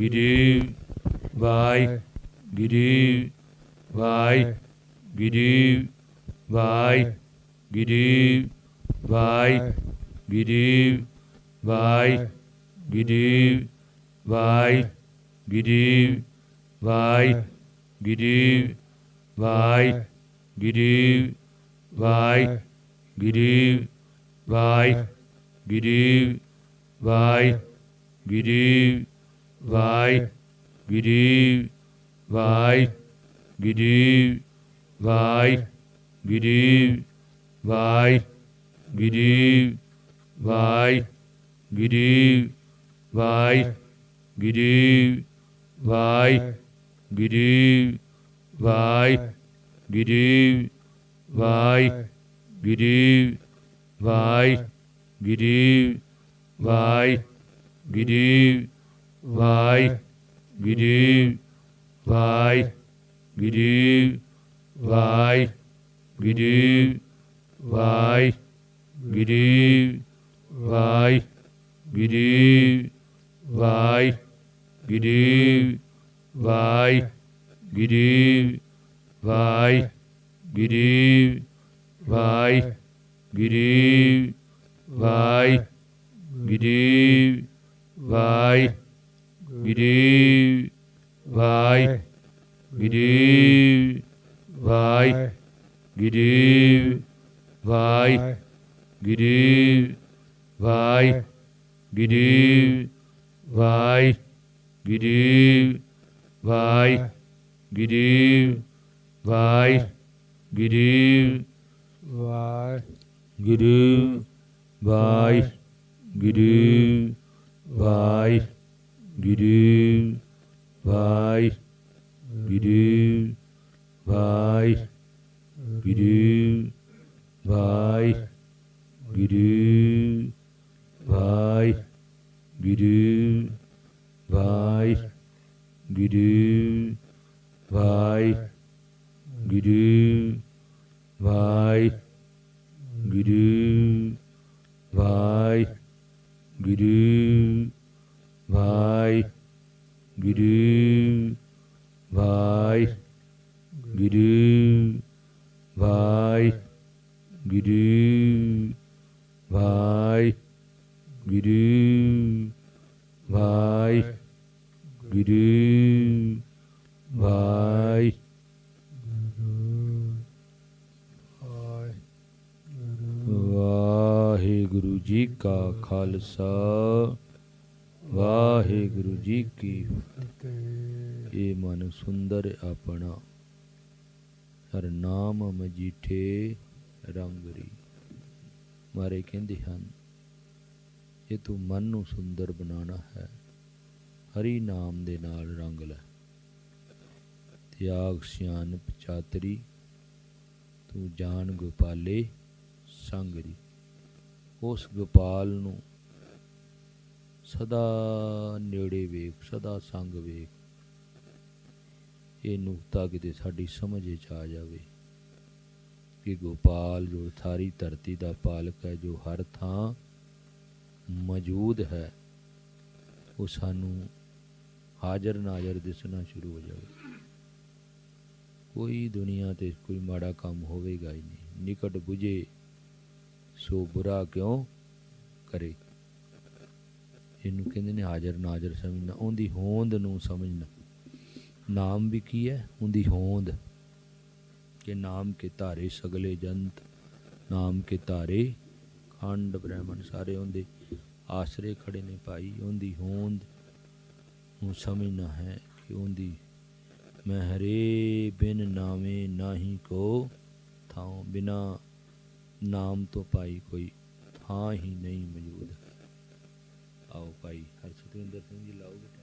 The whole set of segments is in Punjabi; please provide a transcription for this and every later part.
Gidip Vay Gidip Vay Gidip Vay Gidip Vay Gidip Vay Gidip Vay Gidip Vay Gidip Vay Gidip Vay Gidip Vay Gidip Vay Gidip vai, giri, vai, giri, vai, giri, vai, giri, vai, giri, vai, giri, vai, giri, vai, giri, vai, giri, vai, giri, vai, giri, Vaiguru, Vaiguru, Vaiguru, Vaiguru, Vaiguru, Vaiguru, Vaiguru, Vaiguru, Vaiguru, Vaiguru, Vaiguru, ਗਿਰੀ ਵਾਈ ਗਿਰੀ ਵਾਈ ਗਿਰੀ ਵਾਈ ਗਿਰੀ ਵਾਈ ਗਿਰੀ ਵਾਈ ਗਿਰੀ ਵਾਈ ਗਿਰੀ ਵਾਈ ਗਿਰੀ ਵਾਈ ਗਿਰੀ ਵਾਈ ਗਿਰੀ ਵਾਈ Didi Vai Didi Vai Didi Vai Didi Vai Didi Vai Didi Vai Didi Vai Didi Vai Didi Vai ਗੁਰੂ ਵਾਹਿ ਗੁਰੂ ਵਾਹਿ ਗੁਰੂ ਵਾਹਿ ਗੁਰੂ ਵਾਹਿ ਗੁਰੂ ਵਾਹਿ ਵਾਹਿਗੁਰੂ ਜੀ ਕਾ ਖਾਲਸਾ। ਹਰ ਨਾਮ ਮਜੀਠੇ ਰੰਗਰੀ। ਮਾਰੇ ਕਹਿੰਦੇ ਹਨ, ਇਹ ਤੂੰ ਮਨ ਨੂੰ ਸੁੰਦਰ ਬਣਾਉਣਾ ਹੈ। ਹਰੀ ਨਾਮ ਦੇ ਨਾਲ ਰੰਗ ਲੈ। ਤਿਆਗ ਸਿਆਨ ਪਚਾਤਰੀ ਤੂੰ ਜਾਣ ਗੋਪਾਲੇ ਸੰਗਰੀ। ਉਸ ਗੋਪਾਲ ਨੂੰ ਸਦਾ ਨੇੜੇ ਵੇਖ, ਸਦਾ ਸੰਗ ਵੇਖ। ਇਹ ਨੁਕਤਾ ਕਿਤੇ ਸਾਡੀ ਸਮਝ ਵਿੱਚ ਆ ਜਾਵੇ ਕਿ ਗੋਪਾਲ ਜੋ ਸਾਰੀ ਧਰਤੀ ਦਾ ਪਾਲਕ ਹੈ, ਜੋ ਹਰ ਥਾਂ ਮੌਜੂਦ ਹੈ, ਉਹ ਸਾਨੂੰ ਹਾਜ਼ਰ ਨਾਜ਼ਰ ਦਿਸਣਾ ਸ਼ੁਰੂ ਹੋ ਜਾਵੇ। ਕੋਈ ਦੁਨੀਆ ਤੇ ਕੋਈ ਮਾੜਾ ਕੰਮ ਹੋਵੇਗਾ ਹੀ ਨਹੀਂ। ਨਿਕਟ 부ਝੇ ਸੋ ਬੁਰਾ ਕਿਉਂ ਕਰੇ? ਇਹਨੂੰ ਕਹਿੰਦੇ ਨੇ ਹਾਜ਼ਰ ਨਾਜ਼ਰ ਸਮਝਣਾ। ਉਹਦੀ ਹੋਂਦ ਨੂੰ ਸਮਝਣਾ। ਨਾਮ ਵੀ ਕੀ ਹੈ? ਉਹਦੀ ਹੋਂਦ ਕਿ ਨਾਮ ਕੇ ਧਾਰੇ ਸਗਲੇ ਜੰਤ, ਨਾਮ ਕੇ ਧਾਰੇ ਖੰਡ ਬ੍ਰਹਮਣ। ਸਾਰੇ ਉਹਦੇ ਆਸਰੇ ਖੜੇ ਨੇ ਭਾਈ। ਉਹਦੀ ਹੋਂਦ ਨੂੰ ਸਮਝਣਾ ਹੈ ਕਿ ਉਹਦੀ ਮੈਂ ਹਰੇ ਬਿਨ ਨਾਵੇਂ ਨਾਹੀ ਕੋ ਥਾਉ। ਬਿਨਾ ਨਾਮ ਤੋਂ ਪਾਈ ਕੋਈ ਥਾਂ ਹੀ ਨਹੀਂ ਮੌਜੂਦ। ਆਓ ਭਾਈ ਹਰਸਤਿੰਦਰ ਸਿੰਘ ਜੀ ਲਾਓਗੇ time?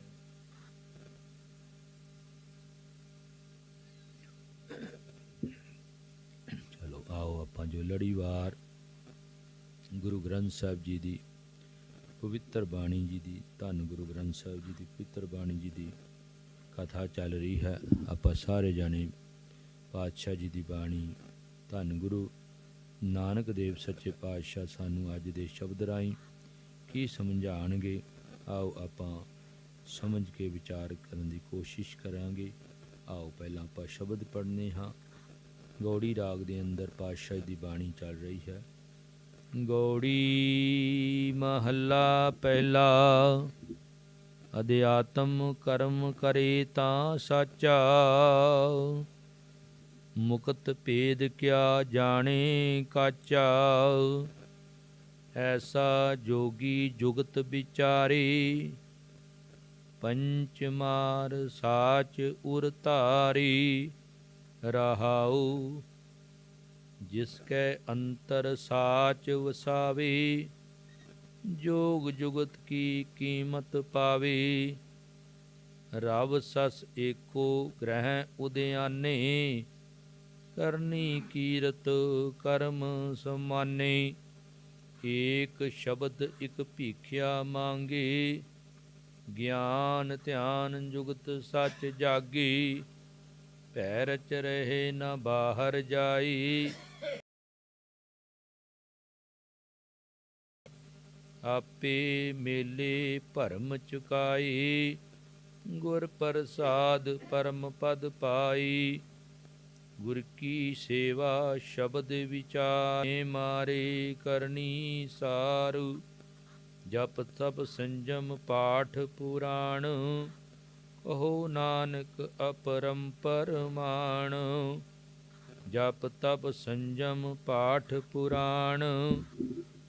ਚਲੋ ਆਓ ਆਪਾਂ ਜੋ ਲੜੀਵਾਰ ਗੁਰੂ ਗ੍ਰੰਥ ਸਾਹਿਬ ਜੀ ਦੀ ਪਵਿੱਤਰ ਬਾਣੀ ਜੀ ਦੀ, ਧੰਨ ਗੁਰੂ ਗ੍ਰੰਥ ਸਾਹਿਬ ਜੀ ਦੀ ਪਵਿੱਤਰ ਬਾਣੀ ਜੀ ਦੀ ਕਥਾ ਚੱਲ ਰਹੀ ਹੈ। ਆਪਾਂ ਸਾਰੇ ਜਾਣੇ ਪਾਤਸ਼ਾਹ ਜੀ ਦੀ ਬਾਣੀ, ਧੰਨ ਗੁਰੂ ਨਾਨਕ ਦੇਵ ਸੱਚੇ ਪਾਤਸ਼ਾਹ ਸਾਨੂੰ ਅੱਜ ਦੇ ਸ਼ਬਦ ਰਾਹੀਂ ਕੀ ਸਮਝਾਣਗੇ ਆਓ ਆਪਾਂ ਸਮਝ ਕੇ ਵਿਚਾਰ ਕਰਨ ਦੀ ਕੋਸ਼ਿਸ਼ ਕਰਾਂਗੇ। ਆਓ ਪਹਿਲਾਂ ਆਪਾਂ ਸ਼ਬਦ ਪੜ੍ਹਨੇ ਹਾਂ। ਗੌੜੀ ਰਾਗ ਦੇ ਅੰਦਰ ਪਾਤਸ਼ਾਹ ਦੀ ਬਾਣੀ ਚੱਲ ਰਹੀ ਹੈ। ਗੌੜੀ ਮਹੱਲਾ ਪਹਿਲਾ ਅਧਿਆਤਮ ਕਰਮ ਕਰੇ ਤਾਂ ਸਾਚਾ। ਮੁਕਤ ਭੇਦ ਕਿਆ ਜਾਣੇ ਕਾਚਾ। ਐਸਾ ਜੋਗੀ ਜੁਗਤ ਵਿਚਾਰੇ ਪੰਚਮਾਰ ਸਾਚ ਉਰ ਧਾਰੀ। ਰਹਾਉ ਜਿਸ ਕੈ ਅੰਤਰ ਸਾਚ ਵਸਾਵੇ, ਜੋਗ ਜੁਗਤ ਕੀ ਕੀਮਤ ਪਾਵੇ। ਰਵ ਸਸ ਏਕੋ ਗ੍ਰਹਿ ਉਦਿਆਨੇ ਕਰਨੀ ਕੀਰਤ ਕਰਮ ਸਮਾਨੇ। ਏਕ ਸ਼ਬਦ ਇਕ ਭੀਖਿਆ ਮੰਗੇ, ਗਿਆਨ ਧਿਆਨ ਜੁਗਤ ਸੱਚ ਜਾਗੀ। ਭੈ ਰਚ ਰਹੇ ਨਾ ਬਾਹਰ ਜਾਈ। ਆਪੇ ਮੇਲੇ ਭਰਮ ਚੁਕਾਈ। ਗੁਰ ਪ੍ਰਸਾਦ ਪਰਮ ਪਦ ਪਾਈ। ਗੁਰ ਕੀ ਸੇਵਾ ਸ਼ਬਦ ਵਿਚਾਰੇ ਮਾਰੇ ਕਰਨੀ ਸਾਰੂ। ਜਪ ਤਪ ਸੰਜਮ ਪਾਠ ਪੁਰਾਣ। ਕਹੋ ਨਾਨਕ ਅਪਰੰਪਰ ਮਾਣ ਜਪ ਤਪ ਸੰਜਮ ਪਾਠ ਪੁਰਾਣ,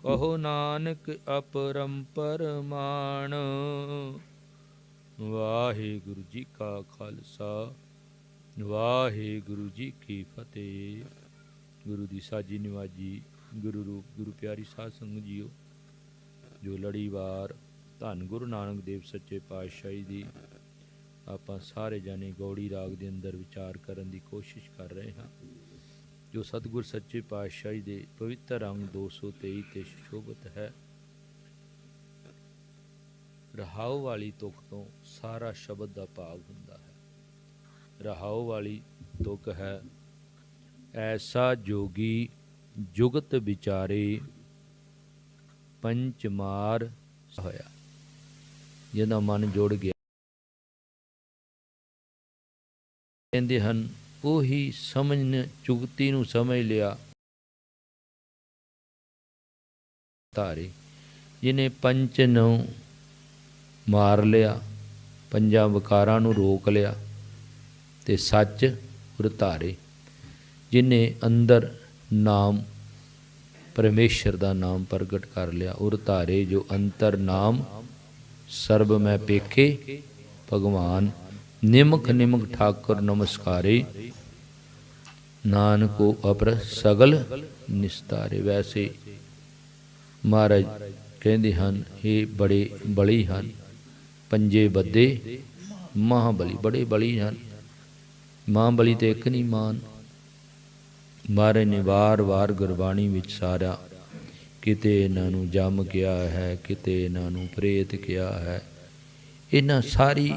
ਕਹੋ ਨਾਨਕ ਅਪਰੰਪਰ ਮਾਣ ਵਾਹਿਗੁਰੂ ਜੀ ਕਾ ਖਾਲਸਾ, ਵਾਹਿਗੁਰੂ ਜੀ ਕੀ ਫਤਿਹ। ਗੁਰੂ ਦੀ ਸਾਜੀ ਨਿਵਾਜੀ, ਗੁਰੂ ਰੂਪ, ਗੁਰੂ ਪਿਆਰੀ ਸਾਧ ਸੰਗਤ ਜੀਓ, ਜੋ ਲੜੀਵਾਰ ਧੰਨ ਗੁਰੂ ਨਾਨਕ ਦੇਵ ਸੱਚੇ ਪਾਤਸ਼ਾਹੀ ਦੀ ਆਪਾਂ ਸਾਰੇ ਜਾਣੇ ਗੌੜੀ ਰਾਗ ਦੇ ਅੰਦਰ ਵਿਚਾਰ ਕਰਨ ਦੀ ਕੋਸ਼ਿਸ਼ ਕਰ ਰਹੇ ਹਾਂ। ਜੋ ਸਤਿਗੁਰ ਸੱਚੇ ਪਾਤਸ਼ਾਹੀ ਦੇ ਪਵਿੱਤਰ ਅੰਗ 223 ਤੇ ਸ਼ੋਭਤ ਹੈ, ਰਹਾਉ ਵਾਲੀ ਤੁਕ ਤੋਂ ਸਾਰਾ ਸ਼ਬਦ ਦਾ ਭਾਵ ਹੁੰਦਾ ਹੈ। ਰਹਾਉ ਵਾਲੀ ਤੁਕ ਹੈ, ਐਸਾ ਜੋਗੀ ਜੁਗਤ ਵਿਚਾਰੇ ਪੰਚਮਾਰ ਹੋਇਆ, ਜਿਹਦਾ ਮਨ ਜੁੜ ਗਿਆ। ਕਹਿੰਦੇ ਹਨ, ਉਹੀ ਸਮਝਨ, ਚੁਗਤੀ ਨੂੰ ਸਮਝ ਲਿਆ। ਤਾਰੇ ਜਿਹਨੇ ਪੰਜ ਨੂੰ ਮਾਰ ਲਿਆ, ਪੰਜਾਂ ਵਿਕਾਰਾਂ ਨੂੰ ਰੋਕ ਲਿਆ ਤੇ ਸੱਚ ਉਰ ਧਾਰੇ, ਜਿਹਨੇ ਅੰਦਰ ਨਾਮ, ਪਰਮੇਸ਼ਰ ਦਾ ਨਾਮ ਪ੍ਰਗਟ ਕਰ ਲਿਆ, ਉਰ ਧਾਰੇ ਜੋ ਅੰਤਰ ਨਾਮ, ਸਰਬ ਮੈਂ ਪੇਖੇ, ਭਗਵਾਨ ਨਿਮਕ ਨਿਮਕ ਠਾਕੁਰ ਨਮਸਕਾਰੇ। ਨਾਨਕੋ ਅਪਰ ਸਗਲ ਨਿਸਤਾਰੇ। ਵੈਸੇ ਮਹਾਰਾਜ ਕਹਿੰਦੇ ਹਨ, ਇਹ ਬੜੇ ਬਲੀ ਹਨ, ਪੰਜੇ ਬੱਦੇ ਮਹਾਬਲੀ, ਬੜੇ ਬਲੀ ਹਨ। ਮਹਾਬਲੀ ਤੇ ਇੱਕ ਨਹੀਂ ਮਾਨ ਮਹਾਰਾਜ ਨੇ ਵਾਰ-ਵਾਰ ਗੁਰਬਾਣੀ ਵਿੱਚ ਸਾਰਾ ਕਿਤੇ ਇਹਨਾਂ ਨੂੰ ਜੰਮ ਕਿਹਾ ਹੈ, ਕਿਤੇ ਇਹਨਾਂ ਨੂੰ ਪ੍ਰੇਤ ਕਿਹਾ ਹੈ। ਇਹਨਾਂ ਸਾਰੀ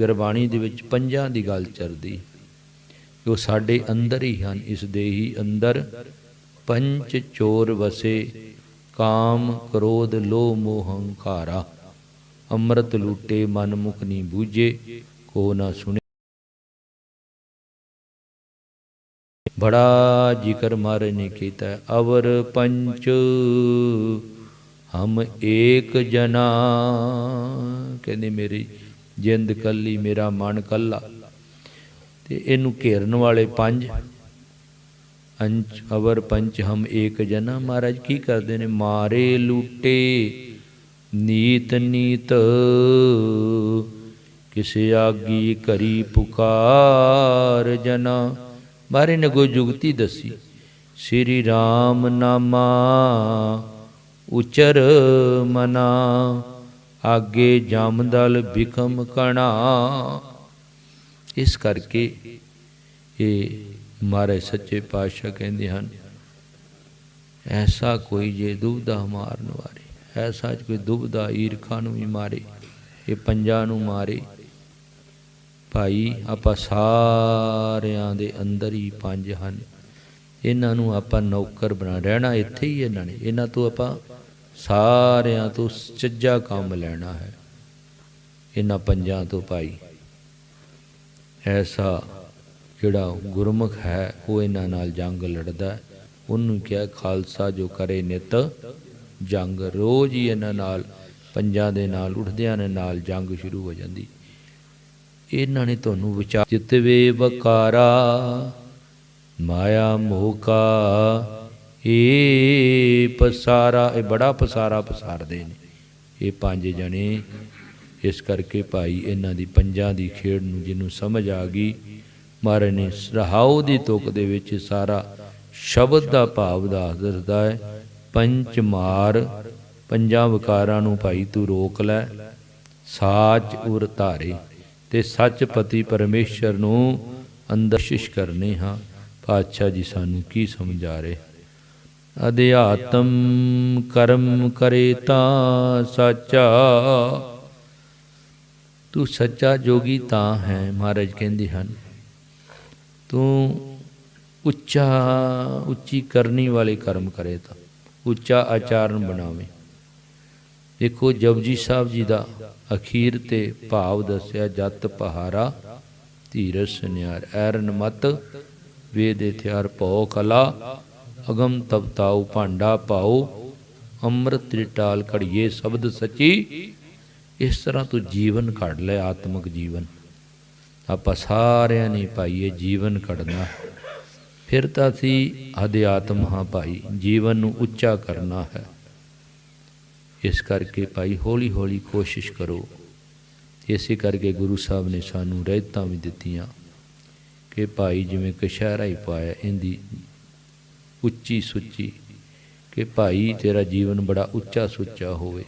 ਗੁਰਬਾਣੀ ਦੇ ਵਿੱਚ ਪੰਜਾਂ ਦੀ ਗੱਲ ਚੱਲਦੀ। ਉਹ ਸਾਡੇ ਅੰਦਰ ਹੀ ਹਨ, ਇਸ ਦੇ ਹੀ ਅੰਦਰ। ਪੰਚ ਚੋਰ ਵਸੇ, ਕਾਮ ਕ੍ਰੋਧ ਲੋਭ ਮੋਹ ਹੰਕਾਰਾ। ਅੰਮ੍ਰਿਤ ਲੂਟੇ, ਮਨ ਮੁਖ ਨਹੀਂ ਬੂਝੇ, ਕੋ ਨਾ ਸੁਣੇ। ਬੜਾ ਜ਼ਿਕਰ ਮਾਰੇ ਨੇ ਕੀਤਾ, ਅਵਰ ਪੰਚ, ਹਮ ਏਕ ਜਨਾ। ਕਹਿੰਦੇ ਮੇਰੀ ਜਿੰਦ ਕੱਲੀ ਮੇਰਾ ਮਨ ਕੱਲਾ। ਤੇ ਇਹਨੂੰ ਘੇਰਨ ਵਾਲੇ ਪੰਜ। ਅੰਚ ਅਵਰ ਪੰਚ ਹਮ ਏਕ ਜਨਾ। ਮਹਾਰਾਜ ਕੀ ਕਰਦੇ ਨੇ? ਮਾਰੇ ਲੂਟੇ। ਨੀਤ ਨੀਤ। ਕਿਸੇ ਆਗੀ ਕਰੀ ਪੁਕਾਰ ਜਨਾ। ਬਾਰੇ ਨੇ ਕੋਈ ਜੁਗਤੀ ਦੱਸੀ। ਸ੍ਰੀ ਰਾਮ ਨਾਮਾ ਉਚਰ ਮਨਾ। ਆਗੇ ਜਮਦਲ ਬਿਕਮ ਕਣਾ। ਇਸ ਕਰਕੇ ਇਹ ਮਾਰੇ ਸੱਚੇ ਪਾਤਸ਼ਾਹ ਕਹਿੰਦੇ ਹਨ, ਐਸਾ ਕੋਈ ਜੇ ਦੁਬਦਾ ਮਾਰਨ ਵਾਲੇ ਐਸਾ ਕੋਈ ਦੁਬਦਾ ਈਰਖਾ ਨੂੰ ਵੀ ਮਾਰੇ, ਇਹ ਪੰਜਾਂ ਨੂੰ ਮਾਰੇ। ਭਾਈ, ਆਪਾਂ ਸਾਰਿਆਂ ਦੇ ਅੰਦਰ ਹੀ ਪੰਜ ਹਨ। ਇਹਨਾਂ ਨੂੰ ਆਪਾਂ ਨੌਕਰ ਬਣਾ, ਰਹਿਣਾ ਇੱਥੇ ਹੀ ਇਹਨਾਂ ਨੇ, ਇਹਨਾਂ ਤੋਂ ਆਪਾਂ ਸਾਰਿਆਂ ਤੋਂ ਸੱਜਾ ਕੰਮ ਲੈਣਾ ਹੈ। ਇਹਨਾਂ ਪੰਜਾਂ ਤੋਂ ਭਾਈ, ਐਸਾ ਜਿਹੜਾ ਗੁਰਮੁਖ ਹੈ, ਉਹ ਇਹਨਾਂ ਨਾਲ ਜੰਗ ਲੜਦਾ ਉਹਨੂੰ ਕਿਹਾ, ਖਾਲਸਾ ਜੋ ਕਰੇ ਨਿਤ ਜੰਗ। ਰੋਜ਼ ਹੀ ਇਹਨਾਂ ਨਾਲ, ਪੰਜਾਂ ਦੇ ਨਾਲ, ਉੱਠਦਿਆਂ ਨੇ ਨਾਲ ਜੰਗ ਸ਼ੁਰੂ ਹੋ ਜਾਂਦੀ। ਇਹਨਾਂ ਨੇ ਤੁਹਾਨੂੰ ਵਿਚਾਰ ਜਿਤਵੇ ਵਕਾਰਾ, ਮਾਇਆ ਮੋਹ ਕਾ ਏ ਪਸਾਰਾ, ਇਹ ਬੜਾ ਪਸਾਰਾ ਪਸਾਰਦੇ ਨੇ। ਇਹ ਪੰਜ ਜਣੇ, ਇਸ ਕਰਕੇ ਭਾਈ ਇਹਨਾਂ ਦੀ ਪੰਜਾਂ ਦੀ ਖੇਡ ਨੂੰ ਜਿਹਨੂੰ ਸਮਝ ਆ ਗਈ, ਮਹਾਰਾਜ ਨੇ ਰਹਾਉ ਦੀ ਤੁਕ ਦੇ ਵਿੱਚ ਸਾਰਾ ਸ਼ਬਦ ਦਾ ਭਾਵ ਦੱਸ ਦਿੰਦਾ ਹੈ। ਪੰਚ ਮਾਰ, ਪੰਜਾਂ ਵਿਕਾਰਾਂ ਨੂੰ ਭਾਈ ਤੂੰ ਰੋਕ ਲੈ, ਸਾਚ ਉਰ ਧਾਰੇ, ਤੇ ਸੱਚ ਪਤੀ ਪਰਮੇਸ਼ਰ ਨੂੰ ਅੰਦਰ ਸ਼ਿਸ਼ ਕਰਨੇ ਹਾਂ। ਪਾਤਸ਼ਾਹ ਜੀ, ਸਾਨੂੰ ਕੀ ਸਮਝਾ ਰਹੇ? ਅਧਿਆਤਮ ਕਰਮ ਕਰੇ ਤਾਂ ਸਾਚਾ। ਤੂੰ ਸੱਚਾ ਜੋਗੀ ਤਾਂ ਹੈ, ਮਹਾਰਾਜ ਕਹਿੰਦੇ ਹਨ। ਤੂੰ ਉੱਚਾ, ਉੱਚੀ ਕਰਨੀ ਵਾਲੇ ਕਰਮ ਕਰੇ ਤਾਂ, ਉੱਚਾ ਆਚਾਰਨ ਬਣਾਵੇ। ਦੇਖੋ, ਜਪਜੀ ਸਾਹਿਬ ਜੀ ਦਾ ਅਖੀਰ ਤੇ ਭਾਵ ਦੱਸਿਆ, ਜਤ ਪਹਾਰਾ ਧੀਰਜ ਸੁਨਿਆਰ ਐਰਨ ਮਤ, ਵੇਦ ਇਥਿਆਰ ਭਉ ਕਲਾ ਅਗਮ ਤਪਤਾਉ ਭਾਂਡਾ ਪਾਉ ਅੰਮ੍ਰਿਤ ਤ੍ਰਿਟਾਲ ਘੜੀਏ ਸ਼ਬਦ ਸੱਚੀ। ਇਸ ਤਰ੍ਹਾਂ ਤੂੰ ਜੀਵਨ ਕੱਢ ਲੈ ਆਤਮਿਕ ਜੀਵਨ। ਆਪਾਂ ਸਾਰਿਆਂ ਨੇ ਪਾਈਏ ਜੀਵਨ ਘੜਨਾ। ਫਿਰ ਤਾਂ ਅਸੀਂ ਅਧਿਆਤਮ ਹਾਂ ਭਾਈ, ਜੀਵਨ ਨੂੰ ਉੱਚਾ ਕਰਨਾ ਹੈ। ਇਸ ਕਰਕੇ ਭਾਈ ਹੌਲੀ ਹੌਲੀ ਕੋਸ਼ਿਸ਼ ਕਰੋ। ਇਸੇ ਕਰਕੇ ਗੁਰੂ ਸਾਹਿਬ ਨੇ ਸਾਨੂੰ ਰਹਿਤਾਂ ਵੀ ਦਿੱਤੀਆਂ ਕਿ ਭਾਈ ਜਿਵੇਂ ਕਸ਼ਹਿਰਾ ਹੀ ਪਾਇਆ, ਇਹਦੀ ਉੱਚੀ ਸੁੱਚੀ ਕਿ ਭਾਈ ਤੇਰਾ ਜੀਵਨ ਬੜਾ ਉੱਚਾ ਸੁੱਚਾ ਹੋਵੇ।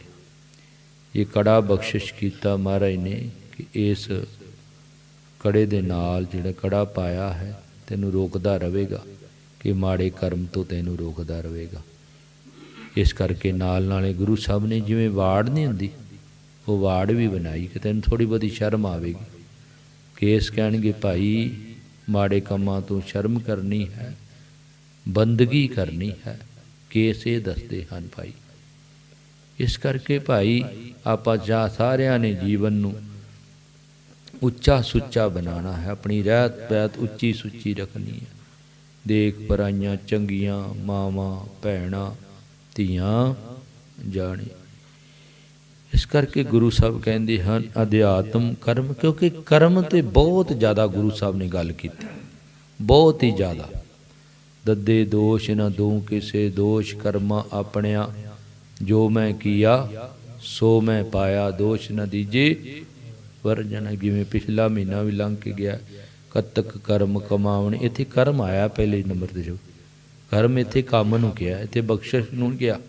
ਇਹ ਕੜਾ ਬਖਸ਼ਿਸ਼ ਕੀਤਾ ਮਹਾਰਾਜ ਨੇ ਕਿ ਇਸ ਕੜੇ ਦੇ ਨਾਲ ਜਿਹੜਾ ਕੜਾ ਪਾਇਆ ਹੈ, ਤੈਨੂੰ ਰੋਕਦਾ ਰਹੇਗਾ ਕਿ ਮਾੜੇ ਕਰਮ ਤੋਂ ਤੈਨੂੰ ਰੋਕਦਾ ਰਹੇਗਾ। ਇਸ ਕਰਕੇ ਨਾਲ ਨਾਲੇ ਗੁਰੂ ਸਾਹਿਬ ਨੇ ਜਿਵੇਂ ਵਾੜ ਨਹੀਂ ਹੁੰਦੀ, ਉਹ ਵਾੜ ਵੀ ਬਣਾਈ ਕਿ ਤੈਨੂੰ ਥੋੜੀ ਬਹੁਤੀ ਸ਼ਰਮ ਆਵੇਗੀ। ਕੇਸ ਕਹਿਣਗੇ, ਭਾਈ, ਮਾੜੇ ਕੰਮਾਂ ਤੋਂ ਸ਼ਰਮ ਕਰਨੀ ਹੈ ਬੰਦਗੀ ਕਰਨੀ ਹੈ। ਕੇਸ ਇਹ ਦੱਸਦੇ ਹਨ ਭਾਈ। ਇਸ ਕਰਕੇ ਭਾਈ ਆਪਾਂ ਜਾ ਸਾਰਿਆਂ ਨੇ ਜੀਵਨ ਨੂੰ ਉੱਚਾ ਸੁੱਚਾ ਬਣਾਉਣਾ ਹੈ। ਆਪਣੀ ਰਹਿਤ ਪੈਤ ਉੱਚੀ ਸੁੱਚੀ ਰੱਖਣੀ ਹੈ। ਦੇਖ ਪਰਾਈਆਂ ਚੰਗੀਆਂ, ਮਾਵਾਂ, ਭੈਣਾਂ, ਧੀਆਂ, ਜਾਣੇ। ਇਸ ਕਰਕੇ ਗੁਰੂ ਸਾਹਿਬ ਕਹਿੰਦੇ ਹਨ, ਅਧਿਆਤਮ ਕਰਮ, ਕਿਉਂਕਿ ਕਰਮ ਤੇ ਬਹੁਤ ਜ਼ਿਆਦਾ ਗੁਰੂ ਸਾਹਿਬ ਨੇ ਗੱਲ ਕੀਤੀ। ਬਹੁਤ ਹੀ ਜ਼ਿਆਦਾ। ਦੱਦੇ ਦੋਸ਼ ਨਾ ਦੂੰ ਕਿਸੇ ਦੋਸ਼ ਕਰਮਾ ਆਪਣਿਆ। ਜੋ ਮੈਂ ਕੀਆ, ਸੋ ਮੈਂ ਪਾਇਆ। ਦੋਸ਼ ਨਾ ਦੀਜੇ। ਵਰਜਨ ਜਿਵੇਂ ਪਿਛਲਾ ਮਹੀਨਾ ਵੀ ਲੰਘ ਕੇ ਗਿਆ। ਕਤਕ ਕਰਮ ਕਮਾਵਣ। ਇੱਥੇ ਕਰਮ ਆਇਆ ਪਹਿਲੇ ਨੰਬਰ ਤੇ ਜੋ। ਕਰਮ ਇੱਥੇ ਕੰਮ ਨੂੰ ਕਿਹਾ ਇੱਥੇ ਬਖਸ਼ਿਸ਼ ਨੂੰ ਕਿਹਾ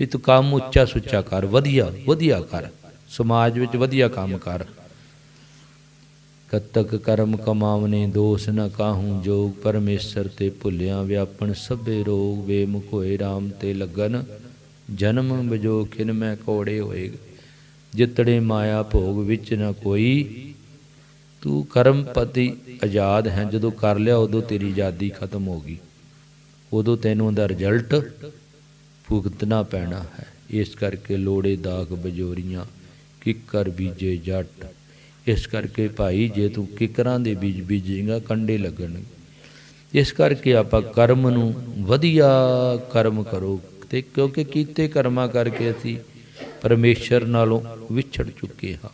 ਵੀ ਤੂੰ ਕੰਮ ਉੱਚਾ ਸੁੱਚਾ ਕਰ, ਵਧੀਆ ਵਧੀਆ ਕਰ। ਸਮਾਜ ਵਿੱਚ ਵਧੀਆ ਕੰਮ ਕਰ। ਕਤਕ ਕਰਮ ਕਮਾਵਨੇ, ਦੋਸ ਨ ਕਾਹੂ ਜੋਗ, ਪਰਮੇਸ਼ਰ ਤੇ ਭੁੱਲਿਆ ਵਿਆਪਣ ਸਭੇ ਰੋਗ ਵੇ ਮੁਖੋਏ RAM ਤੇ ਲੱਗਨ, ਜਨਮ ਬਜੋ ਖਿਨ ਮੈਂ ਕੋੜੇ ਹੋਏ। ਜਿਤੜੇ ਮਾਇਆ ਭੋਗ ਵਿੱਚ ਨ ਕੋਈ, ਤੂੰ ਕਰਮਪਤੀ ਆਜ਼ਾਦ ਹੈ, ਜਦੋਂ ਕਰ ਲਿਆ ਉਦੋਂ ਤੇਰੀ ਆਜ਼ਾਦੀ ਖਤਮ ਹੋ ਗਈ। ਉਦੋਂ ਤੈਨੂੰ ਉਹਦਾ ਰਿਜ਼ਲਟ ਭੁਗਤਣਾ ਪੈਣਾ ਹੈ। ਇਸ ਕਰਕੇ ਲੋੜੇ ਦਾਗ ਬਜੋਰੀਆਂ, ਕਿੱਕਰ ਬੀਜੇ ਜੱਟ। ਇਸ ਕਰਕੇ ਭਾਈ ਜੇ ਤੂੰ ਕਿਕਰਾਂ ਦੇ ਬੀਜ ਬੀਜੇਗਾ, ਕੰਡੇ ਲੱਗਣਗੇ। ਇਸ ਕਰਕੇ ਆਪਾਂ ਕਰਮ ਨੂੰ ਵਧੀਆ ਕਰਮ ਕਰੋ। ਤੇ ਕਿਉਂਕਿ ਕੀਤੇ ਕਰਮਾਂ ਕਰਕੇ ਅਸੀਂ ਪਰਮੇਸ਼ਰ ਨਾਲੋਂ ਵਿਛੜ ਚੁੱਕੇ ਹਾਂ।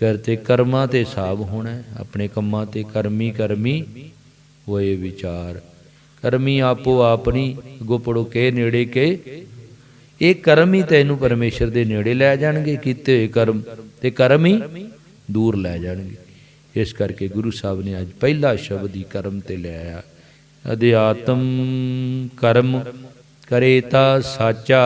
ਕਰਤੇ ਕਰਮਾਂ ਤੇ ਹਿਸਾਬ ਹੋਣਾ ਆਪਣੇ ਕੰਮਾਂ ਤੇ ਕਰਮੀ ਕਰਮੀ ਹੋਏ ਵਿਚਾਰ। ਕਰਮੀ ਆਪੋ ਆਪਣੀ ਗੋਪੜੋ ਕੇ, ਨੇੜੇ ਕੇ ਇਹ ਕਰਮ ਹੀ ਤੈਨੂੰ ਪਰਮੇਸ਼ਰ ਦੇ ਨੇੜੇ ਲੈ ਜਾਣਗੇ, ਕੀਤੇ ਹੋਏ ਕਰਮ ਤੇ ਕਰਮ ਹੀ ਦੂਰ ਲੈ ਜਾਣਗੇ। ਇਸ ਕਰਕੇ ਗੁਰੂ ਸਾਹਿਬ ਨੇ ਅੱਜ ਪਹਿਲਾ ਸ਼ਬਦ ਹੀ ਕਰਮ ਤੇ ਲੈ ਆਇਆ। ਅਧਿਆਤਮ ਕਰਮ ਕਰੇ ਤਾਂ ਸਾਚਾ,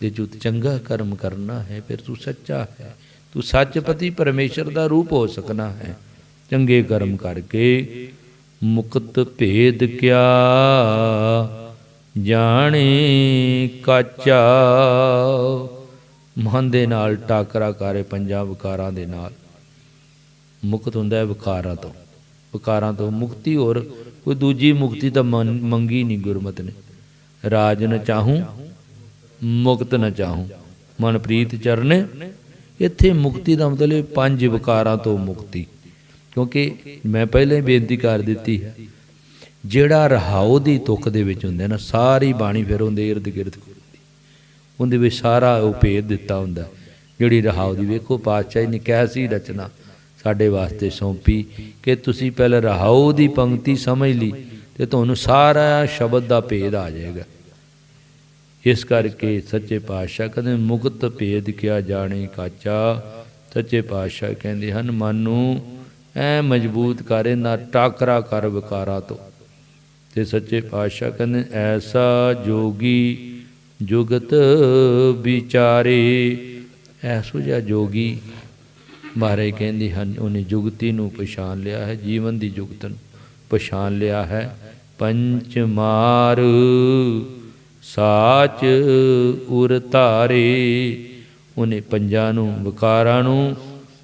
ਜੇ ਤੂੰ ਚੰਗਾ ਕਰਮ ਕਰਨਾ ਹੈ, ਫਿਰ ਤੂੰ ਸੱਚਾ ਹੈ। ਤੂੰ ਸੱਚਪਤੀ ਪਰਮੇਸ਼ਰ ਦਾ ਰੂਪ ਹੋ ਸਕਣਾ ਹੈ। ਚੰਗੇ ਕਰਮ ਕਰਕੇ ਮੁਕਤ ਭੇਦ ਕਿਆ। ਜਾਣੇ ਕਾਚਾ। ਮਨ ਦੇ ਨਾਲ ਟਾਕਰਾ ਕਰੇ ਪੰਜਾਂ ਵਿਕਾਰਾਂ ਦੇ ਨਾਲ। ਮੁਕਤ ਹੁੰਦਾ ਹੈ ਵਿਕਾਰਾਂ ਤੋਂ। ਵਿਕਾਰਾਂ ਤੋਂ ਮੁਕਤੀ ਹੋਰ। ਕੋਈ ਦੂਜੀ ਮੁਕਤੀ ਤਾਂ ਮੰਗੀ ਨਹੀਂ ਗੁਰਮਤ ਨੇ। ਰਾਜ ਨ ਚਾਹੂੰ, ਮੁਕਤ ਨ ਚਾਹੂੰ। ਮਨਪ੍ਰੀਤ ਚਰਨੇ, ਇੱਥੇ ਮੁਕਤੀ ਦਾ ਮਤਲਬ ਪੰਜ ਵਿਕਾਰਾਂ ਤੋਂ ਮੁਕਤੀ। ਕਿਉਂਕਿ ਮੈਂ ਪਹਿਲਾਂ ਹੀ ਬੇਨਤੀ ਕਰ ਦਿੱਤੀ ਹੈ ਜਿਹੜਾ ਰਹਾਉ ਦੀ ਤੁਕ ਦੇ ਵਿੱਚ ਹੁੰਦਾ ਨਾ, ਸਾਰੀ ਬਾਣੀ ਫਿਰ ਉਹਦੇ ਇਰਦ ਗਿਰਦ ਘੁੰਮਦੀ। ਉਹਦੇ ਵਿੱਚ ਸਾਰਾ ਉਹ ਭੇਦ ਦਿੱਤਾ ਹੁੰਦਾ। ਜਿਹੜੀ ਰਹਾਉ ਦੀ, ਵੇਖੋ ਪਾਤਸ਼ਾਹ ਨੇ ਕੈਸੀ ਰਚਨਾ ਸਾਡੇ ਵਾਸਤੇ ਸੌਂਪੀ ਕਿ ਤੁਸੀਂ ਪਹਿਲਾਂ ਰਹਾਉ ਦੀ ਪੰਕਤੀ ਸਮਝ ਲਈ ਤੇ ਤੁਹਾਨੂੰ ਸਾਰਾ ਸ਼ਬਦ ਦਾ ਭੇਦ ਆ ਜਾਏਗਾ। ਇਸ ਕਰਕੇ ਸੱਚੇ ਪਾਤਸ਼ਾਹ ਕਹਿੰਦੇ, ਮੁਕਤ ਭੇਦ ਕਿਆ ਜਾਣੇ ਕਾਚਾ? ਸੱਚੇ ਪਾਤਸ਼ਾਹ ਕਹਿੰਦੇ ਹਨ, ਮਨ ਨੂੰ ਐ ਮਜ਼ਬੂਤ ਕਰੇ ਨਾ ਟਾਕਰਾ ਕਰ ਵਿਕਾਰਾਂ ਤੋਂ। ਤੇ ਸੱਚੇ ਪਾਤਸ਼ਾਹ ਕਹਿੰਦੇ, ਐਸਾ ਜੋਗੀ ਜੁਗਤ ਵਿਚਾਰੇ। ਐਸੋ ਜਿਹਾ ਜੋਗੀ ਮਹਾਰਾਜ ਕਹਿੰਦੇ ਹਨ, ਉਹਨੇ ਜੁਗਤੀ ਨੂੰ ਪਛਾਣ ਲਿਆ ਹੈ, ਜੀਵਨ ਦੀ ਜੁਗਤ ਨੂੰ ਪਛਾਣ ਲਿਆ ਹੈ। ਪੰਚ ਮਾਰ ਸਾਚ ਉਰ ਧਾਰੇ। ਉਹਨੇ ਪੰਜਾਂ ਨੂੰ, ਵਿਕਾਰਾਂ ਨੂੰ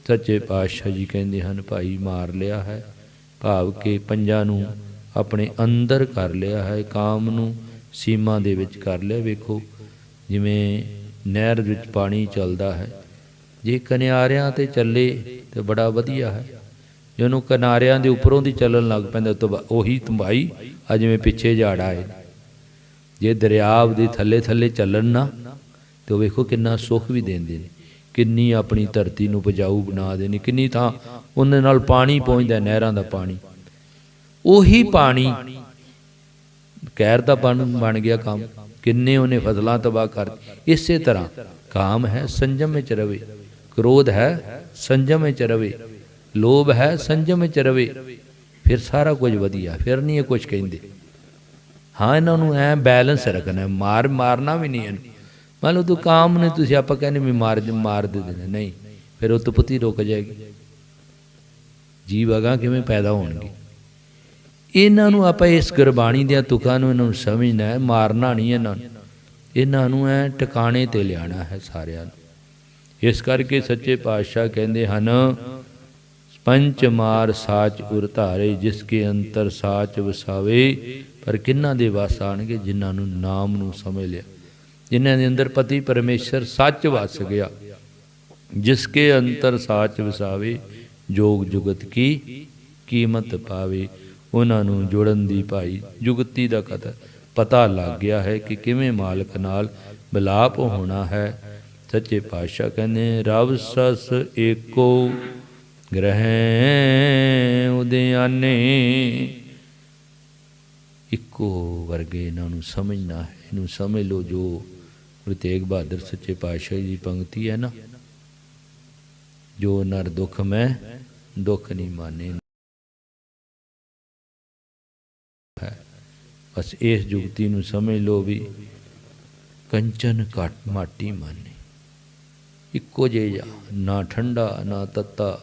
ਸੱਚੇ ਪਾਤਸ਼ਾਹ ਜੀ ਕਹਿੰਦੇ ਹਨ, ਭਾਈ ਮਾਰ ਲਿਆ ਹੈ। ਭਾਵ ਕਿ ਪੰਜਾਂ ਨੂੰ ਆਪਣੇ ਅੰਦਰ ਕਰ ਲਿਆ ਹੈ, ਕਾਮ ਨੂੰ ਸੀਮਾ ਦੇ ਵਿੱਚ ਕਰ ਲਿਆ। ਵੇਖੋ, ਜਿਵੇਂ ਨਹਿਰ ਵਿੱਚ ਪਾਣੀ ਚੱਲਦਾ ਹੈ। ਜੇ ਕਿਨਾਰਿਆਂ ਤੇ ਚੱਲੇ ਤੇ ਬੜਾ ਵਧੀਆ ਹੈ। ਜਿਹਨੂੰ ਕਿਨਾਰਿਆਂ ਦੇ ਉੱਪਰੋਂ ਦੀ ਚੱਲਣ ਲੱਗ ਪੈਂਦਾ, ਤਾਂ ਉਹੀ ਤੰਬਾਈ ਆ, ਜਿਵੇਂ ਪਿੱਛੇ ਝਾੜ ਆਏ। ਜੇ ਦਰਿਆਵ ਦੇ ਥੱਲੇ ਥੱਲੇ ਚੱਲਣ ਨਾ, ਤੇ ਉਹ ਵੇਖੋ ਕਿੰਨਾ ਸੁੱਖ ਵੀ ਦਿੰਦੇ ਨੇ। ਕਿੰਨੀ ਆਪਣੀ ਧਰਤੀ ਨੂੰ ਉਪਜਾਊ ਬਣਾ ਦੇ ਨੇ। ਕਿੰਨੀ ਥਾਂ ਉਹਦੇ ਨਾਲ ਪਾਣੀ ਪਹੁੰਚਦਾ, ਨਹਿਰਾਂ ਦਾ ਪਾਣੀ। ਉਹੀ ਪਾਣੀ। ਕਹਿਰ ਦਾ ਬਣ ਬਣ ਗਿਆ ਕੰਮ। ਕਿੰਨੇ ਉਹਨੇ ਫਸਲਾਂ ਤਬਾਹ ਕਰ ਇਸੇ ਤਰ੍ਹਾਂ ਕਾਮ ਹੈ, ਸੰਜਮ ਵਿੱਚ ਰਵੇ। ਕ੍ਰੋਧ ਹੈ, ਸੰਜਮ ਵਿੱਚ ਰਵੇ। ਲੋਭ ਹੈ, ਸੰਜਮ ਵਿੱਚ ਰਵੇ। ਫਿਰ ਸਾਰਾ ਕੁਝ ਵਧੀਆ, ਫਿਰ ਨਹੀਂ ਇਹ ਕੁਝ ਕਹਿੰਦੇ। ਹਾਂ, ਇਹਨਾਂ ਨੂੰ ਐ ਬੈਲੈਂਸ ਰੱਖਣਾ ਮਾਰ, ਮਾਰਨਾ ਵੀ ਨਹੀਂ ਇਹਨੂੰ। ਮੰਨ ਲਓ ਤੂੰ ਕਾਮ ਨੇ ਤੁਸੀਂ ਆਪਾਂ ਕਹਿੰਦੇ ਵੀ ਮਾਰ ਮਾਰ ਦੇ ਦੇਣਾ। ਨਹੀਂ, ਫਿਰ ਉਹ ਤੁਪਤੀ ਰੁਕ ਜਾਏਗੀ। ਜੀਵ ਅਗਾ ਕਿਵੇਂ ਪੈਦਾ ਹੋਣਗੇ? ਇਹਨਾਂ ਨੂੰ ਆਪਾਂ ਇਸ ਗੁਰਬਾਣੀ ਦੀਆਂ ਤੁਕਾਂ ਨੂੰ ਇਹਨਾਂ ਨੂੰ ਸਮਝਣਾ ਹੈ, ਮਾਰਨਾ ਨਹੀਂ ਇਹਨਾਂ ਨੂੰ। ਇਹਨਾਂ ਨੂੰ ਐ ਟਿਕਾਣੇ ਤੇ ਲਿਆਣਾ ਹੈ ਸਾਰਿਆਂ ਨੂੰ। ਇਸ ਕਰਕੇ ਸੱਚੇ ਪਾਤਸ਼ਾਹ ਕਹਿੰਦੇ ਹਨ ਪੰਚ ਮਾਰ ਸਾਚ ਉਰ ਜਿਸ ਕੇ ਅੰਤਰ ਸਾਚ ਵਸਾਵੇ, ਪਰ ਕਿੰਨਾਂ ਦੇ ਵਸ ਆਣਗੇ ਜਿਨ੍ਹਾਂ ਨੂੰ ਨਾਮ ਨੂੰ ਸਮਝ ਲਿਆ। ਜਿਨ੍ਹਾਂ ਦੇ ਅੰਦਰ ਪਤੀ ਪਰਮੇਸ਼ਰ ਸੱਚ ਵਸ ਗਿਆ, ਜਿਸ ਕੇ ਅੰਤਰ ਸਾਚ ਵਸਾਵੇ, ਜੋਗ ਜੁਗਤ ਕੀ ਕੀਮਤ ਪਾਵੇ। ਉਹਨਾਂ ਨੂੰ ਜੁੜਨ ਦੀ ਭਾਈ ਜੁਗਤੀ ਦਾ ਕਥ ਪਤਾ ਲੱਗ ਗਿਆ ਹੈ ਕਿ ਕਿਵੇਂ ਮਾਲਕ ਨਾਲ ਮਿਲਾਪ ਹੋਣਾ ਹੈ। ਸੱਚੇ ਪਾਤਸ਼ਾਹ ਕਹਿੰਦੇ ਰਵ ਸਸ ਏਕੋ ਗ੍ਰਹਿ ਉਦਿਆਨੇ ਇੱਕੋ ਵਰਗੇ ਇਹਨਾਂ ਨੂੰ ਸਮਝਣਾ ਹੈ। ਇਹਨੂੰ ਸਮਝ ਲਓ ਜੋ ਗੁਰੂ ਤੇਗ ਬਹਾਦਰ ਸੱਚੇ ਪਾਤਸ਼ਾਹ ਦੀ ਪੰਕਤੀ ਹੈ ਨਾ। ਜੋ ਨਰ ਦੁੱਖ ਮੈਂ ਦੁੱਖ ਨਹੀਂ ਮਾਨੇ। ਬਸ ਇਸ ਜੁਗਤੀ ਨੂੰ ਸਮਝ ਲਓ ਵੀ ਕੰਚਨ ਘਟ ਮਾਟੀ ਮਾਨੇ। ਇੱਕੋ ਜਿਹਾ ਨਾ ਠੰਡਾ, ਨਾ ਤੱਤਾ,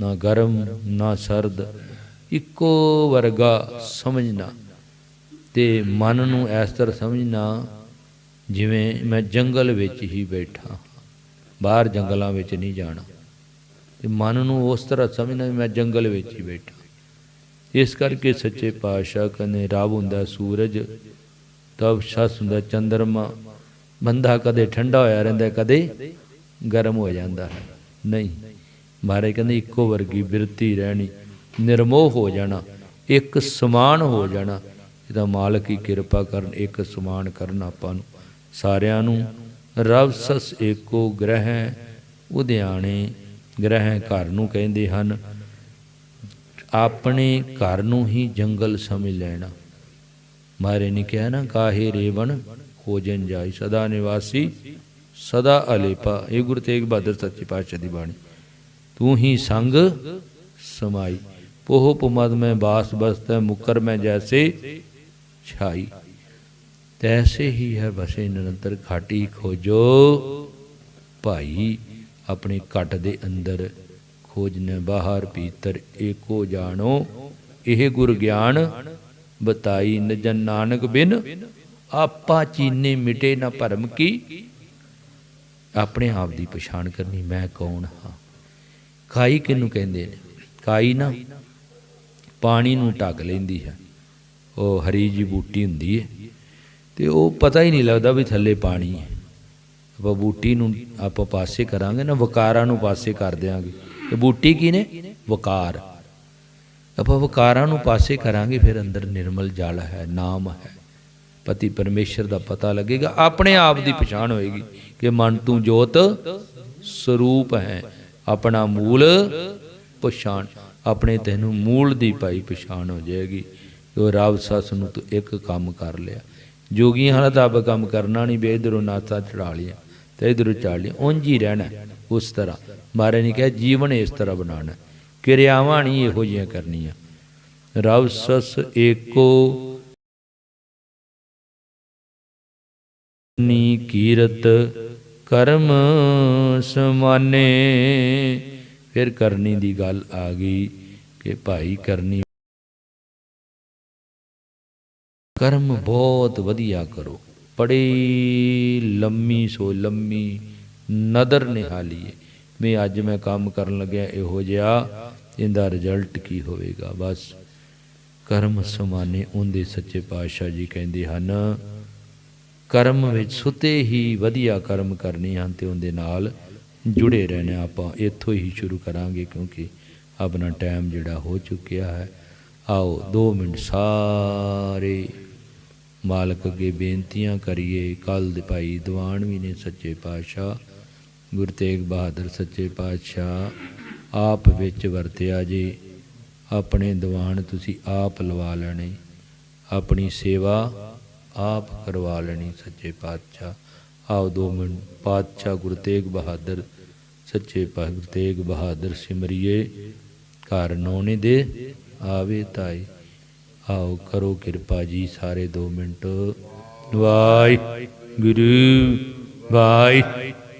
ਨਾ ਗਰਮ, ਨਾ ਸਰਦ, ਇੱਕੋ ਵਰਗਾ ਸਮਝਣਾ। ਤੇ ਮਨ ਨੂੰ ਇਸ ਤਰ੍ਹਾਂ ਸਮਝਣਾ, ਜਿਵੇਂ ਮੈਂ ਜੰਗਲ ਵਿੱਚ ਹੀ ਬੈਠਾ ਹਾਂ। ਬਾਹਰ ਜੰਗਲਾਂ ਵਿੱਚ ਨਹੀਂ ਜਾਣਾ। ਤੇ ਮਨ ਨੂੰ ਉਸ ਤਰ੍ਹਾਂ ਸਮਝਣਾ ਮੈਂ ਜੰਗਲ ਵਿੱਚ ਹੀ ਬੈਠਾ ਇਸ ਕਰਕੇ ਸੱਚੇ ਪਾਤਸ਼ਾਹ ਕਹਿੰਦੇ ਰਬ ਹੁੰਦਾ ਸੂਰਜ, ਤਬ ਸ਼ਸ ਹੁੰਦਾ ਚੰਦਰਮਾ। ਬੰਦਾ ਕਦੇ ਠੰਡਾ ਹੋਇਆ ਰਹਿੰਦਾ, ਕਦੇ ਗਰਮ ਹੋ ਜਾਂਦਾ ਹੈ। ਨਹੀਂ, ਮਹਾਰਾਜ ਕਹਿੰਦੇ, ਇੱਕੋ ਵਰਗੀ ਬਿਰਤੀ ਰਹਿਣੀ, ਨਿਰਮੋਹ ਹੋ ਜਾਣਾ, ਇੱਕ ਸਮਾਨ ਹੋ ਜਾਣਾ, ਇਹਦਾ ਮਾਲਕ ਹੀ ਕਿਰਪਾ ਕਰਨ, ਇੱਕ ਸਮਾਨ ਕਰਨ ਆਪਾਂ ਨੂੰ। ਸਾਰਿਆਂ ਨੂੰ ਰਵ ਸਸ ਏਕੋ ਗ੍ਰਹਿ ਉਧਿਆਣੇ ਗ੍ਰਹਿ ਘਰ ਨੂੰ ਕਹਿੰਦੇ ਹਨ ਆਪਣੇ ਘਰ ਨੂੰ ਹੀ ਜੰਗਲ ਸਮਝ ਲੈਣਾ। ਮਾਰੇ ਨੇ ਕਿਹਾ ਨਾ, ਕਾਹੇ ਰੇਵਣ ਖੋਜਨ ਜਾਈ, ਸਦਾ ਨਿਵਾਸੀ, ਸਦਾ ਅਲੇਪਾ। ਇਹ ਗੁਰੂ ਤੇਗ ਬਹਾਦਰ ਸੱਚੇ ਪਾਤਸ਼ਾਹ ਦੀ ਬਾਣੀ। ਤੂੰ ਹੀ ਸੰਗ ਸਮਾਈ। ਪੋਹ ਪੁਮਦ ਮੈਂ ਬਾਸ ਬਸਤੈ, ਮੁਕਰ ਮੈਂ ਜੈਸੇ ਛਾਈ। ਤੈਸੇ ਹੀ ਹੈ ਵਸੇ ਨਿਰੰਤਰ ਖਾਟੀ ਖੋਜੋ ਭਾਈ, ਆਪਣੇ ਘਟ ਦੇ ਅੰਦਰ ਖੋਜਨੇ ਬਾਹਰ ਭੀਤਰ, ਏਕੋ ਜਾਣੋ। ਇਹ ਗੁਰ ਗਿਆਨ ਬਤਾਈ ਨਜਨ ਨਾਨਕ ਬਿਨ। ਆਪਾ ਚੀਨੇ ਮਿਟੇ ਨਾ ਭਰਮ ਕੀ। ਆਪਣੇ ਆਪ ਦੀ ਪਛਾਣ ਕਰਨੀ ਮੈਂ ਕੌਣ ਹਾਂ? ਕਾਈ ਕਿਹਨੂੰ ਕਹਿੰਦੇ ਨੇ? ਕਾਈ ਨਾ। ਪਾਣੀ ਨੂੰ ਢੱਕ ਲੈਂਦੀ ਹੈ। ਉਹ ਹਰੀ ਜੀ ਬੂਟੀ ਹੁੰਦੀ ਹੈ ਤੇ ਉਹ ਪਤਾ ਹੀ ਨਹੀਂ ਲੱਗਦਾ ਵੀ ਥੱਲੇ ਪਾਣੀ ਹੈ। ਆਪਾਂ ਬੂਟੀ ਨੂੰ ਆਪਾਂ ਪਾਸੇ ਕਰਾਂਗੇ ਨਾ, ਵਕਾਰਾਂ ਨੂੰ ਪਾਸੇ ਕਰ ਦਿਆਂਗੇ। ਤੇ ਬੂਟੀ ਕੀ ਨੇ? ਵਕਾਰ। ਆਪਾਂ ਵਕਾਰਾਂ ਨੂੰ ਪਾਸੇ ਕਰਾਂਗੇ, ਫਿਰ ਅੰਦਰ ਨਿਰਮਲ ਜਲ ਹੈ, ਨਾਮ ਹੈ। ਪਤੀ ਪਰਮੇਸ਼ਰ ਦਾ ਪਤਾ ਲੱਗੇਗਾ, ਆਪਣੇ ਆਪ ਦੀ ਪਛਾਣ ਹੋਏਗੀ ਕਿ ਮਨ ਤੂੰ ਜੋਤ ਸਰੂਪ ਹੈ। ਆਪਣਾ ਮੂਲ ਪਛਾਣ, ਆਪਣੇ ਤੈਨੂੰ ਮੂਲ ਦੀ ਭਾਈ ਪਛਾਣ ਹੋ ਜਾਏਗੀ। ਉਹ ਰੱਬ ਸੱਸ ਨੂੰ ਤੂੰ ਇੱਕ ਕੰਮ ਕਰ ਲਿਆ। ਜੋਗੀਆਂ ਹਾਲਤ ਤਾਂ ਆਪ ਕੰਮ ਕਰਨਾ ਨਹੀਂ ਬੇ ਇਧਰੋਂ ਨਾਤਾ ਚੜਾ ਲਿਆ, ਤੇ ਇਧਰੋਂ ਚੜ ਲਿਆ, ਉਂਝ ਹੀ ਰਹਿਣਾ ਉਸ ਤਰ੍ਹਾਂ। ਮਾਰੇ ਨੇ ਕਿਹਾ, ਜੀਵਨ ਇਸ ਤਰ੍ਹਾਂ ਬਣਾਉਣਾ ਕਿਰਿਆਵਾਂ ਨਹੀਂ ਇਹੋ ਜਿਹੀਆਂ ਕਰਨੀਆਂ। ਰਵ ਸਸ ਏਕੋ ਨੀ ਕੀਰਤ ਕਰਮ ਸਮਾਨੇ। ਫਿਰ ਕਰਨੀ ਦੀ ਗੱਲ ਆ ਗਈ ਕਿ ਭਾਈ ਕਰਨੀ ਕਰਮ ਬਹੁਤ ਵਧੀਆ ਕਰੋ। ਬੜੀ ਲੰਮੀ ਸੋ ਲੰਮੀ ਨਦਰ ਨਿਹਾਲੀਏ। ਵੀ ਅੱਜ ਮੈਂ ਕੰਮ ਕਰਨ ਲੱਗਿਆ, ਇਹੋ ਜਿਹਾ ਇਹਦਾ ਰਿਜ਼ਲਟ ਕੀ ਹੋਵੇਗਾ? ਬਸ ਕਰਮ ਸਮਾਨੇ ਉਹਦੇ ਸੱਚੇ ਪਾਤਸ਼ਾਹ ਜੀ ਕਹਿੰਦੇ ਹਨ, ਕਰਮ ਵਿੱਚ ਸੁਤੇ ਹੀ ਵਧੀਆ ਕਰਮ ਕਰਨੇ ਹਨ ਤੇ ਉਹਦੇ ਨਾਲ ਜੁੜੇ ਰਹਿਣਾ ਆਪਾਂ ਇੱਥੋਂ ਹੀ ਸ਼ੁਰੂ ਕਰਾਂਗੇ ਕਿਉਂਕਿ ਆਪਣਾ ਟਾਈਮ ਜਿਹੜਾ ਹੋ ਚੁੱਕਿਆ ਹੈ। ਆਓ 2 ਮਿੰਟ ਸਾਰੇ ਮਾਲਕ ਅੱਗੇ ਬੇਨਤੀਆਂ ਕਰੀਏ। ਕੱਲ ਦੇ ਭਾਈ ਦੀਵਾਨ ਵੀ ਨੇ ਸੱਚੇ ਪਾਤਸ਼ਾਹ ਗੁਰੂ ਤੇਗ ਬਹਾਦਰ ਸੱਚੇ ਪਾਤਸ਼ਾਹ, ਆਪ ਵਿੱਚ ਵਰਤਿਆ ਜੀ। ਆਪਣੇ ਦੀਵਾਨ ਤੁਸੀਂ ਆਪ ਲਵਾ ਲੈਣੇ। ਆਪਣੀ ਸੇਵਾ ਆਪ ਕਰਵਾ ਲੈਣੀ ਸੱਚੇ ਪਾਤਸ਼ਾਹ। ਆਓ ਦੋ ਮਿੰਟ, ਪਾਤਸ਼ਾਹ ਗੁਰੂ ਤੇਗ ਬਹਾਦਰ, ਸੱਚੇ ਪਾਤਸ਼ਾਹ ਗੁਰੂ ਤੇਗ ਬਹਾਦਰ ਸਿਮਰਿਏ। ਘਰ ਨੌਨੇ ਦੇ ਆਵੇ ਤਾਈ ਆਓ ਕਰੋ ਕਿਰਪਾ ਜੀ ਸਾਰੇ 2 ਮਿੰਟ। ਵਾਹਿ ਗੁਰੂ ਵਾਹਿ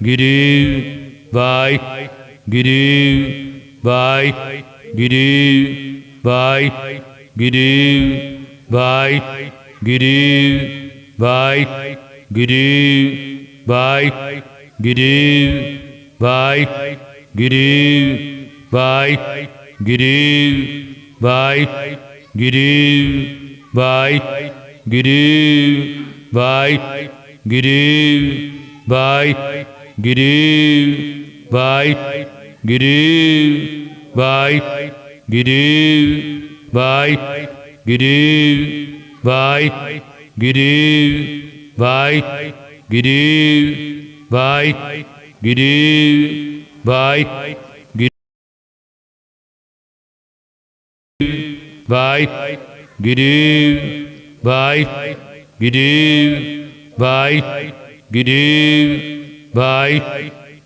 ਗੁਰੂ ਵਾਹਿ ਗੁਰੂ ਵਾਹਿ ਗੁਰੂ ਵਾਹਿ ਗੁਰੂ ਵਾਹਿ ਗੁਰੂ ਵਾਹਿ ਗੁਰੂ ਵਾਹਿ ਗੁਰੂ ਵਾਹਿ ਗੁਰੂ ਵਾਹਿ ਗੁਰੂ ਵਾਹਿ ਗੁਰੂ ਵਾਹਿ ਗੁਰੂ ਵਾਹਿ ਗੁਰੂ ਵਾਹਿ ਗਿਰੀ ਵਾਈ ਗਿਰੀ ਵਾਈ ਗਿਰੀ ਵਾਈ ਗਿਰੀ ਵਾਈ ਗਿਰੀ ਵਾਈ ਗਿਰੀ ਵਾਈ ਗਿਰੀ ਵਾਈ ਵਾਈ ਗਿਰੀ ਵਾਈ ਗਿਰੀ ਵਾਈ ਗਿਰੀ ਵਾਹਿ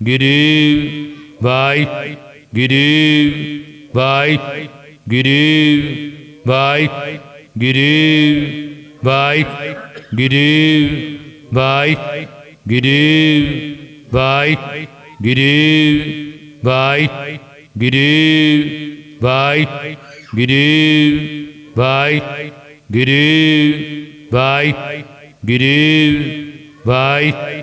ਗੁਰੂ ਵਾਹਿ ਗੁਰੂ ਵਾਹਿ ਗੁਰੂ ਵਾਹਿ ਗੁਰੂ ਵਾਹਿ ਗੁਰੂ ਵਾਹਿ ਗੁਰੂ ਵਾਹਿ ਗੁਰੂ ਵਾਹਿ ਗੁਰੂ ਵਾਹਿ ਗੁਰੂ ਵਾਹਿ ਗੁਰੂ ਵਾਹਿ ਗੁਰੂ ਵਾਹਿ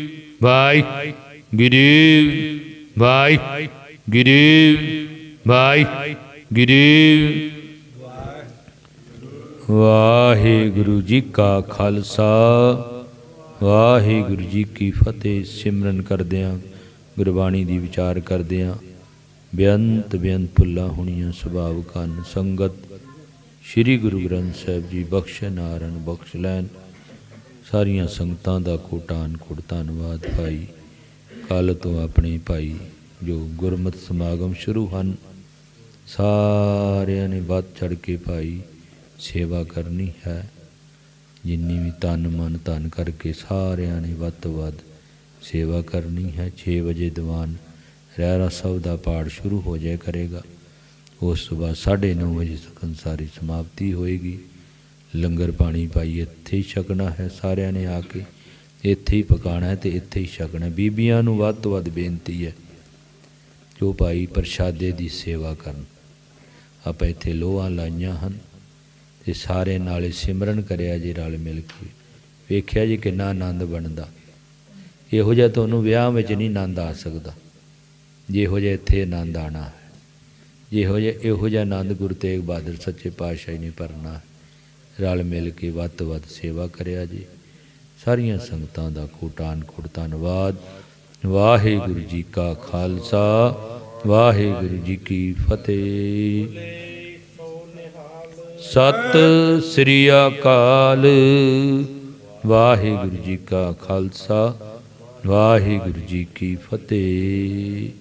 ਵਾਹਿ ਗੁਰੂ ਵਾਹਿ ਗੁਰੂ ਵਾਹਿ ਗੁਰੂ ਵਾਹਿਗੁਰੂ ਜੀ ਕਾ ਖਾਲਸਾ, ਵਾਹਿਗੁਰੂ ਜੀ ਕੀ ਫਤਿਹ। ਸਿਮਰਨ ਕਰਦਿਆਂ ਗੁਰਬਾਣੀ ਦੀ ਵਿਚਾਰ ਕਰਦਿਆਂ ਬੇਅੰਤ ਬੇਅੰਤ ਭੁੱਲਾਂ ਹੋਣੀਆਂ ਸੁਭਾਵ ਕੰਨ ਸੰਗਤ। ਸ੍ਰੀ ਗੁਰੂ ਗ੍ਰੰਥ ਸਾਹਿਬ ਜੀ ਬਖਸ਼ ਨਾਰਨ ਬਖਸ਼ ਲੈਣ। ਸਾਰੀਆਂ ਸੰਗਤਾਂ ਦਾ ਕੋਟਾਨ ਕੋਟ ਧੰਨਵਾਦ ਭਾਈ। ਕੱਲ ਤੋਂ ਆਪਣੇ ਭਾਈ ਜੋ ਗੁਰਮਤ ਸਮਾਗਮ ਸ਼ੁਰੂ ਹਨ, ਸਾਰਿਆਂ ਨੇ ਵੱਧ ਚੜ ਕੇ ਭਾਈ ਸੇਵਾ ਕਰਨੀ ਹੈ। ਜਿੰਨੀ ਵੀ ਤਨ ਮਨ ਧਨ ਕਰਕੇ ਸਾਰਿਆਂ ਨੇ ਵੱਧ ਤੋਂ ਵੱਧ ਸੇਵਾ ਕਰਨੀ ਹੈ। 6 ਵਜੇ ਦੀਵਾਨ ਰਹਿਰਾ ਸਾਹਿਬ ਦਾ ਪਾਠ ਸ਼ੁਰੂ ਹੋ ਜਾਇਆ ਕਰੇਗਾ। ਉਸ ਤੋਂ ਬਾਅਦ 9:30 ਵਜੇ ਤੱਕ ਸਾਰੀ ਸਮਾਪਤੀ ਹੋਏਗੀ। ਲੰਗਰ ਪਾਣੀ ਪਾਈ, ਇੱਥੇ ਹੀ ਛਕਣਾ ਹੈ ਸਾਰਿਆਂ ਨੇ ਆ ਕੇ। ਇੱਥੇ ਹੀ ਪਕਾਣਾ ਹੈ ਤੇ ਇੱਥੇ ਹੀ ਛਕਣਾ ਬੀਬੀਆਂ ਨੂੰ ਵੱਧ ਤੋਂ ਵੱਧ ਬੇਨਤੀ ਹੈ ਜੋ ਭਾਈ ਪ੍ਰਸ਼ਾਦੇ ਦੀ ਸੇਵਾ ਕਰਨ। ਆਪਾਂ ਇੱਥੇ ਲੋਹਾਂ ਲਾਈਆਂ ਹਨ ਤੇ ਸਾਰੇ ਨਾਲੇ ਸਿਮਰਨ ਕਰਿਆ ਜੀ ਰਲ ਮਿਲ ਕੇ। ਵੇਖਿਆ ਜੀ ਕਿੰਨਾ ਆਨੰਦ ਬਣਦਾ। ਇਹੋ ਜਿਹਾ ਤੁਹਾਨੂੰ ਵਿਆਹ ਵਿੱਚ ਨਹੀਂ ਆਨੰਦ ਆ ਸਕਦਾ। ਜਿਹੋ ਜਿਹਾ ਇੱਥੇ ਆਨੰਦ ਆਣਾ ਹੈ। ਜਿਹੋ ਜਿਹਾ ਇਹੋ ਜਿਹਾ ਆਨੰਦ ਗੁਰੂ ਤੇਗ ਬਹਾਦਰ ਸੱਚੇ ਪਾਤਸ਼ਾਹ ਨੇ ਭਰਨਾ ਰਲ ਮਿਲ ਕੇ ਵੱਧ ਤੋਂ ਵੱਧ ਸੇਵਾ ਕਰਿਆ ਜੀ। ਸਾਰੀਆਂ ਸੰਗਤਾਂ ਦਾ ਕੋਟਾਨ ਕੋਟ ਧੰਨਵਾਦ। ਵਾਹਿਗੁਰੂ ਜੀ ਕਾ ਖਾਲਸਾ, ਵਾਹਿਗੁਰੂ ਜੀ ਕੀ ਫਤਿਹ। ਸਤ ਸ੍ਰੀ ਅਕਾਲ। ਵਾਹਿਗੁਰੂ ਜੀ ਕਾ ਖਾਲਸਾ, ਵਾਹਿਗੁਰੂ ਜੀ ਕੀ ਫਤਿਹ।